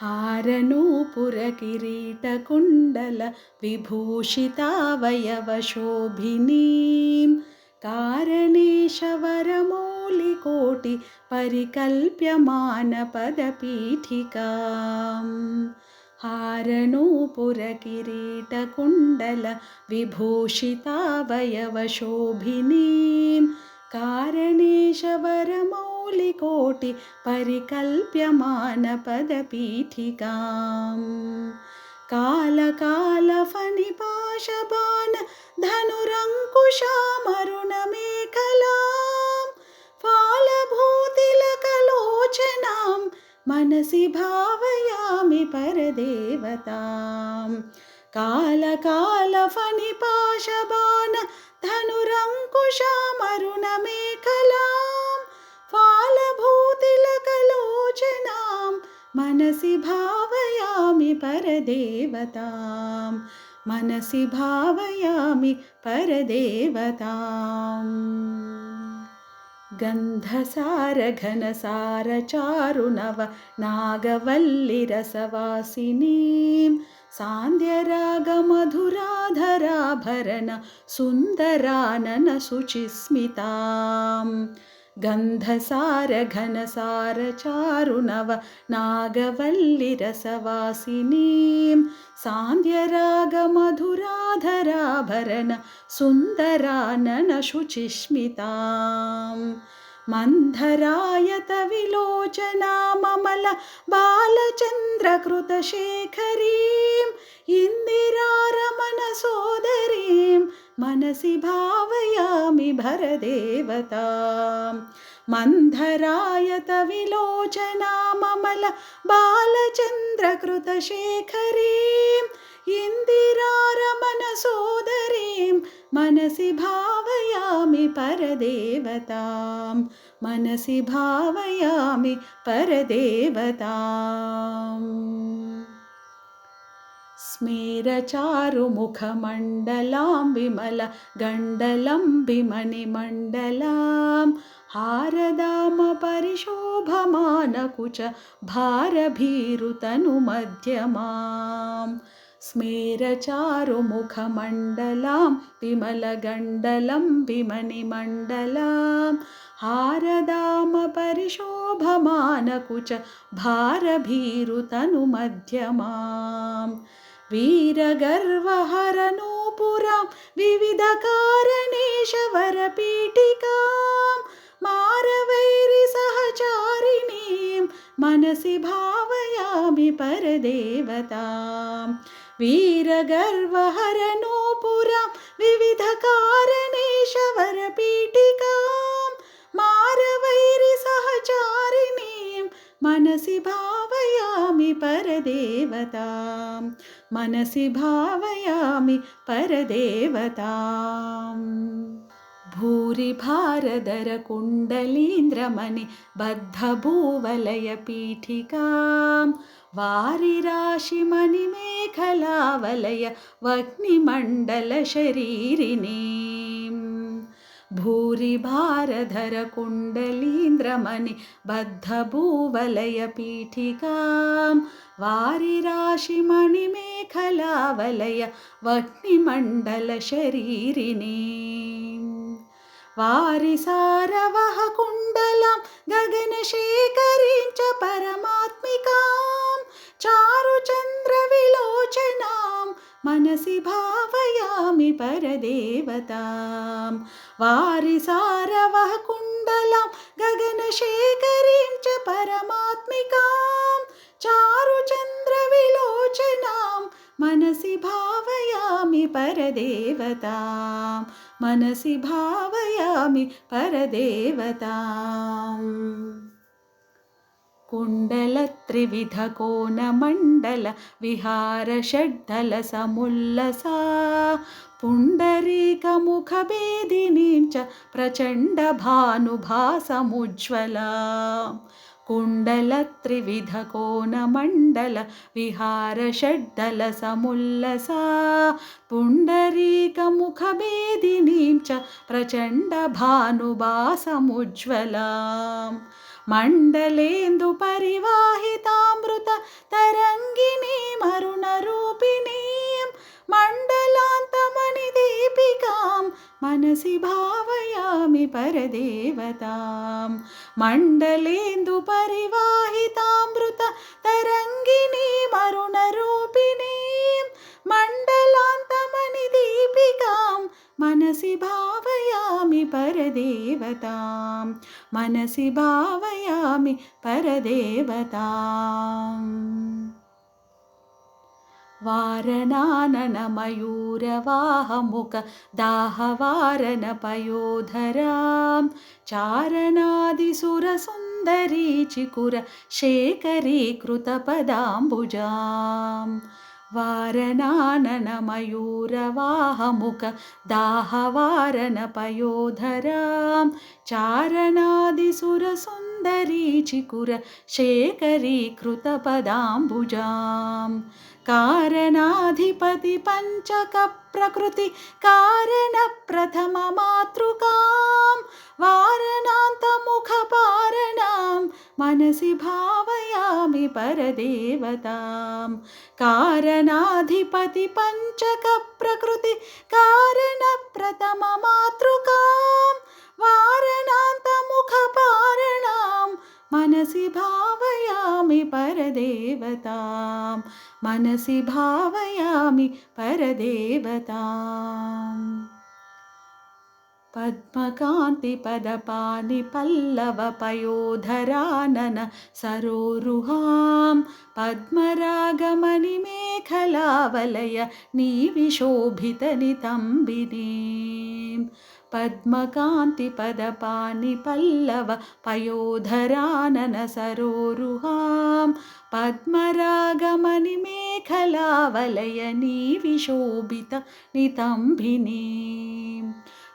हारनूपुरकिरीटकुण्डल विभूषितावयवशोभिनीं कारणेशवरमौलिकोटि परिकल्प्यमानपदपीठिकाम् हारनूपुरकिरीटकुण्डल विभूषितावयवशोभिनीं कारणेशवरमौलिकोटि परिकल्प्यमानपदपीठिकाम् कालकालफनिपाशबान धनुरङ्कुशामरुणमेखलां फालभूतिलकलोचनां मनसि भावयामि परदेवतां कालकालफनिपाशबान धनुरङ्कुशामरुणमेखलां मनसि भावयामि परदेवतां मनसि भावयामि परदेवताम्। गन्धसारघनसारचारुनव नागवल्लिरसवासिनीं सान्द्यरागमधुराधराभरण सुन्दराननशुचिस्मिताम् गन्धसारघनसारचारुनव नागवल्लिरसवासिनीं सान्द्यरागमधुराधराभरण सुन्दराननशुचिस्मिताम् मन्धरायतविलोचनाममल बालचन्द्रकृतशेखरीम् इन्दिरारमणसोदरीं मनसि भावयामि भरदेवतां। बालचन्द्रकृतशेखरीम् इन्दिरारमणसोदरीं मनसि भावयामि परदेवतां। मनसि भावयामि परदेवताम् स्मेरचारुमुखमण्डलां विमल गण्डलं विमणिमण्डलां हारदामपरिशोभमानकुच भारभीरुतनुमध्यमाम् स्मेरचारुमुखमण्डलां विमलगण्डलं विमणिमण्डलां हारदामपरिशोभमानकुच भारभीरुतनुमध्यमाम् वीरगर्वहरनूपुरां विविधकारणेशवरपीठिकां मारवैरिसहचारिणीं मनसि भावयामि परदेवतां वीरगर्वहरनूपुरां विविधकारणेशवरपीठिकां मारवैरिसहचारिणीं मनसि भावयामि परदेवतां मनसि भावयामि परदेवताम् भूरिभारदरकुण्डलीन्द्रमणि बद्धभूवलयपीठिकां वारिराशिमणिमेखलावलय वह्निमण्डलशरीरिणीम् भूरिभारधरकुण्डलीन्द्रमणि बद्धभूवलयपीठिकां वारिराशिमणिमेखलावलय वह्निमण्डलशरीरिणीम् वारिसारवः कुण्डलां गगनशेखरीं च परमात्मिकां चारुचन्द्रविलोचनां मनसि भावयामि परदेवतां वारिसारवः कुण्डलां गगनशेखरीं च परमात्मिकां। चारुचन्द्रविलोचनां मनसि भावयामि परदेवतां मनसि भावयामि परदेवताम् कुण्डलत्रिविधकोनमण्डल विहारषड्दलसमुल्लसा पुण्डरीकमुखभेदिनीं च प्रचण्डभानुभासमुज्ज्वला कुण्डलत्रिविधकोनमण्डल विहारषड्दलसमुल्लसा पुण्डरीकमुखभेदिनीं च प्रचण्डभानुभासमुज्ज्वलाम् മണ്ഡലേന്ദു പരിവാഹിതാമൃത തരംഗിനി മരുണരൂപിണീം മണ്ഡലാന്തമണി ദീപികാം മനസി ഭാവയാമി പരദേവതാം. മണ്ഡലേന്ദു പരിവാഹിതാമൃത തരംഗിനി മരുണരൂപിണീം മണ്ഡലാന്തമണി ദീപികാം മനസി ഭാവ परदेवतां मनसि भावयामि परदेवताम्। वारणाननमयूरवाहमुख दाहवारनपयोधरां चारणादिसुरसुन्दरी चिकुर शेखरीकृतपदाम्बुजां वारणाननमयूरवाहमुख दाहवारनपयोधरां चारणादिसुरसुन्दरी चिकुर शेखरीकृतपदाम्बुजाम्। कारणाधिपति पञ्चकप्रकृति कारणप्रथममातृकां वारणान्तमुखपारणां मनसि भावयामि परदेवतां कारणाधिपति पञ्चकप्रकृति कारणप्रथममातृकां वारणान्तमुखपारणां मनसि भावयामि परदेवतां मनसि भावयामि परदेवताम् पद्मकान्तिपदपानि पल्लवपयोधरानन सरोरुहां पद्मरागमणिमेखलावलय नीविशोभितनितम्बिनीम् पद्मकान्तिपदपानि पल्लव पयोधरानन सरोरुहां पद्मरागमणिमेखलावलयनी विशोभित नितम्भिनीं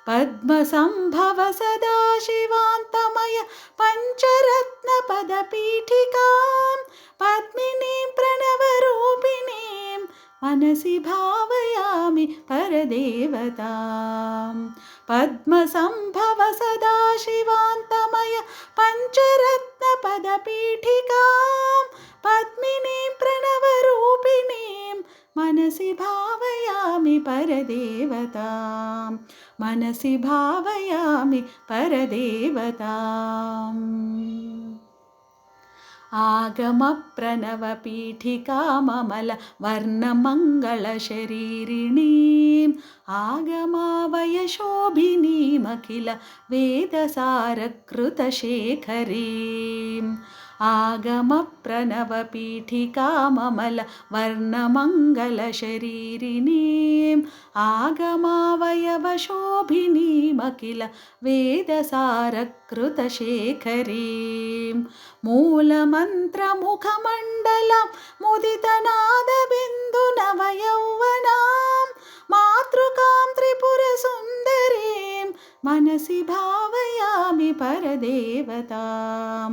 पद्मसम्भव सदा शिवान्तमय पञ्चरत्नपदपीठिकां पद्मिनीं प्रणवरूपिणीं मनसि भावयामि परदेवतां पद्मसम्भव सदा शिवान्तमय पञ्चरत्नपदपीठिकां पद्मिनीं प्रणवरूपिणीं मनसि भावयामि परदेवतां मनसि भावयामि परदेवताम् आगमप्रणवपीठिकाममल वर्णमङ्गलशरीरिणीम् आगमावयशोभिनीमखिल वेदसारकृतशेखरीम् आगमप्रणवपीठिकाममल वर्णमङ्गलशरीरिणीम् आगमावयवशोभिनीमखिल वेदसारकृतशेखरीम् मूलमन्त्रमुखमण्डलं मुदितनादबिन्दुनवयौवनां मातृकां त्रिपुरसुन्दरीं मनसि भावयामि परदेवतां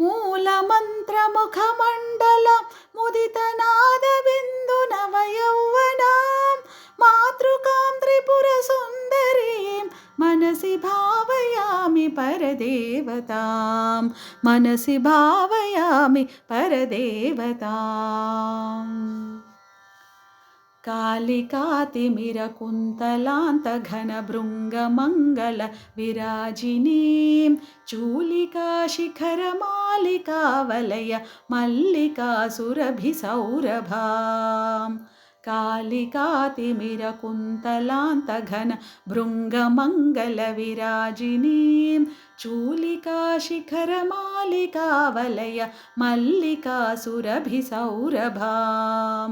मूलमन्त्रमुखमण्डलं मुदितनादबिन्दुनवयौवनां मातृकां त्रिपुरसुन्दरीं मनसि भावयामि परदेवतां मनसि भावयामि परदेवताम् कालिकातिमिरकुन्तलान्तघनभृङ्गमङ्गलविराजिनीं चूलिकाशिखरमालिकावलय मल्लिकासुरभिसौरभाम्। कालिकातिमिरकुन्तलान्तघन भृङ्गमङ्गलविराजिनीं चूलिकाशिखरमालिकावलय मल्लिकासुरभिसौरभां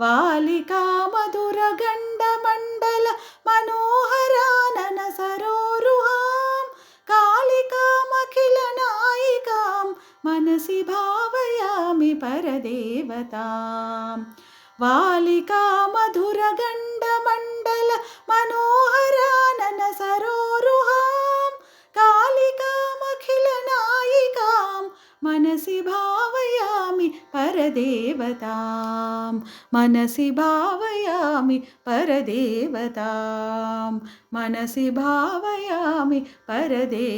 वालिका मधुरगण्डमण्डल मनोहरानन सरोरुहां कालिकामखिलनायिकां मनसि भावयामि परदेवताम् वालिका मधुरगण्डमण्डल मनोहरानन परदेवतां मनसि भावयामि परदेवतां मनसि भावयामि परदेवताम्।